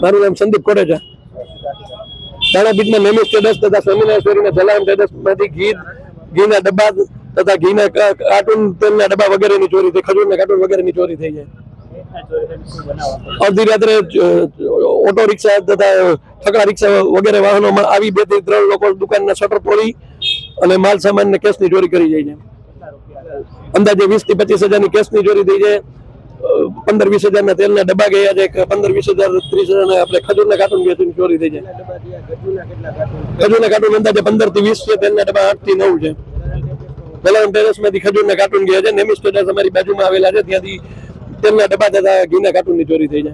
મારું નામ સંદીપ કોટેચા દાણાપીઠમાં નેમી સ્ટેટસ તથા સ્વામિનારાયણ જલારામ સ્ટેટસમાંથી ઘી ઘીના ડબ્બા તથા ઘીના કાર્ટૂન તેલના ડબ્બા વગેરેની ચોરી થઈ ખજૂરના કાર્ટૂન વગેરેની ચોરી થઈ જાય. અડધી રાત્રે ઓટો રિક્ષા તથા ઠકડા રિક્ષા વગેરે વાહનોમાં આવી બેથી ત્રણ લોકો દુકાનના શટર તોડી અને માલ સામાન ને કેસની ચોરી કરી જાય છે. અંદાજે વીસથી પચીસ હજારની કેસની ચોરી થઈ અ, પંદર વીસ હજારના તેલના ડબ્બા ગયા છે પંદર વીસ હજાર, ત્રીસ હજાર આપણે ખજૂરના કાર્ટૂન ગયા ચોરી થઈ છે ખજૂરના કાર્ટૂન અંદાજે પંદરથી વીસ છે, તેલના ડબ્બા આઠથી નવ છે. જલારામ ટેરેસમાંથી ખજૂરના કાર્ટૂન ગયા છે, નેમિસ ટેરેસ અમારી બાજુમાં આવેલા છે, ત્યાંથી તેમના ડબ્બા થતા ઘીના કાર્ટૂનની ચોરી થઈ છે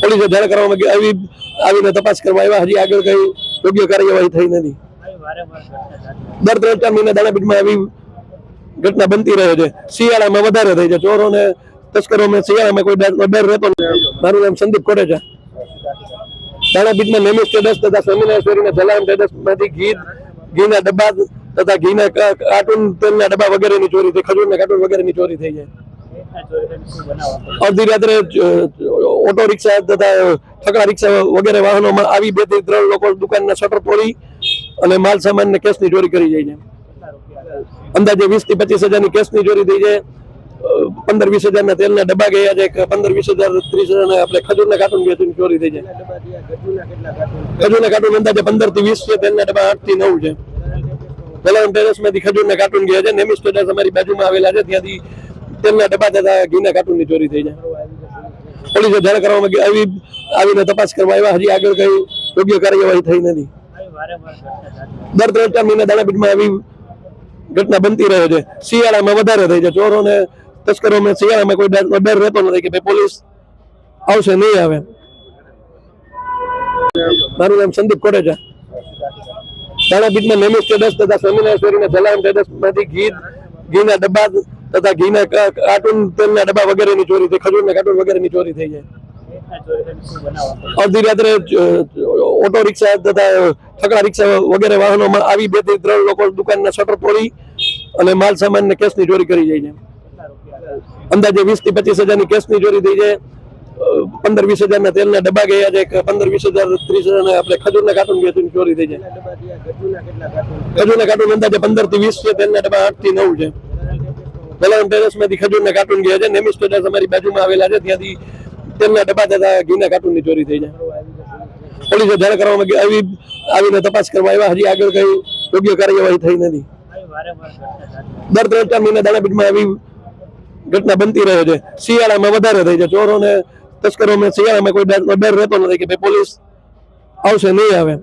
પોલીસે જાણ કરવામાં આવી આવીને તપાસ કરવા આવ્યા, હજી આગળ કઈ યોગ્ય કાર્યવાહી થઈ નથી. દર ત્રણ ચાર મહિના દાણાપીઠમાં આવી ઘટના બનતી રહે છે. શિયાળામાં વધારે થઈ છે. ચોરોને તસ્કરોને શિયાળામાં કોઈ ડર રહેતો મારું નામ સંદીપ કોટેચા દાણાપીઠમાં નેમી સ્ટેટસ તથા સ્વામિનારાયણ જલારામ સ્ટેટસમાંથી ઘી ઘીના ડબ્બા તથા ઘીના કાર્ટૂન તેલના ડબ્બા વગેરેની ચોરી થઈ ખજૂરના કાર્ટૂન વગેરેની ચોરી થઈ જાય. અડધી રાત્રે ઓટો રિક્ષા તથા ઠકડા રિક્ષા વગેરે વાહનોમાં આવી બેથી ત્રણ લોકો દુકાનના શટર તોડી અને માલ સામાન ને કેશની ચોરી કરી જાય છે. અંદાજે વીસથી પચીસ હજારની કેશની ચોરી થઈ અ, પંદર વીસ હજાર ના તેલ ના ડબ્બા ગયા છે પંદર વીસ હજાર, ત્રીસ હજાર આપણે ખજૂરના કાર્ટૂન ગયા ચોરી થઈ જાય. ખજૂર ના કાર્ટૂન અંદાજે પંદરથી વીસ છે, તેલના ડબ્બા આઠથી નવ છે. જલારામ ટેરેસમાંથી ખજૂરના કાર્ટૂન ગયા છે, નેમિસ ટેરેસ અમારી બાજુમાં આવેલા છે, ત્યાંથી તેમના ડબ્બા તથા ઘીના કાર્ટૂનની ચોરી થઈ છે પોલીસે જાણ કરવામાં આવી આવીને તપાસ કરવા આવ્યા, હજી આગળ કઈ યોગ્ય કાર્યવાહી થઈ નથી. દર ત્રણ ચાર મહિના દાણાપીઠમાં આવી ઘટના બનતી રહે છે. શિયાળામાં વધારે થઈ છે, ચોરોને તસ્કરોને અમે કોઈ ડર રહેતો નથી કે ભાઈ પોલીસ આવશે, નહીં આવે. મારું નામ સંદીપ કોટેચા દાણાપીઠમાં નેમી સ્ટેટસ તથા સ્વામિનારાયણ જલારામ સ્ટેટસમાંથી ઘી ઘીના ડબ્બા તથા ઘીના કાર્ટૂન તેલના ડબ્બા વગેરેની ચોરી થઈ, ખજૂરના કાર્ટૂન વગેરેની ચોરી થઈ જાય. અડધી રાત્રે ઓટો રિક્ષા તથા ઠકડા રિક્ષા વગેરે વાહનોમાં આવી બેથી ત્રણ લોકો દુકાનના શટર તોડી અને માલ સામાન ને કેશની ચોરી કરી જાય છે. અંદાજે વીસથી પચીસ હજારની કેસની ચોરી થઈ છે. પંદર વીસ હજારના તેલના ડબ્બા ગયા છે પંદર વીસ હજાર, ત્રીસ હજાર આપણે ખજૂરના કાર્ટૂન છે ચોરી થઈ છે. ખજૂરના કાર્ટૂન અંદાજે પંદરથી વીસ છે, તેલના ડબ્બા આઠથી નવ છે. જલારામ ટેરેસમાંથી ખજૂરના કાર્ટૂન ગયા છે. નેમિસ ટેરેસ અમારી બાજુમાં આવેલા છે, ત્યાંથી તેલના ડબ્બા તથા ઘીના કાર્ટૂનની ચોરી થઈ છે. પોલીસે જાણ કરવામાં આવી આવીને તપાસ કરવા આવ્યા. હજી આગળ કઈ યોગ્ય કાર્યવાહી થઈ નથી. દર ત્રણ ચાર મહિના દાણાપીઠમાં આવી ઘટના બનતી રહે છે. શિયાળામાં વધારે થઈ છે ચોરોને તસ્કરોને શિયાળામાં કોઈ ડર રહેતો નથી કે ભાઈ પોલીસ આવશે નહીં આવે.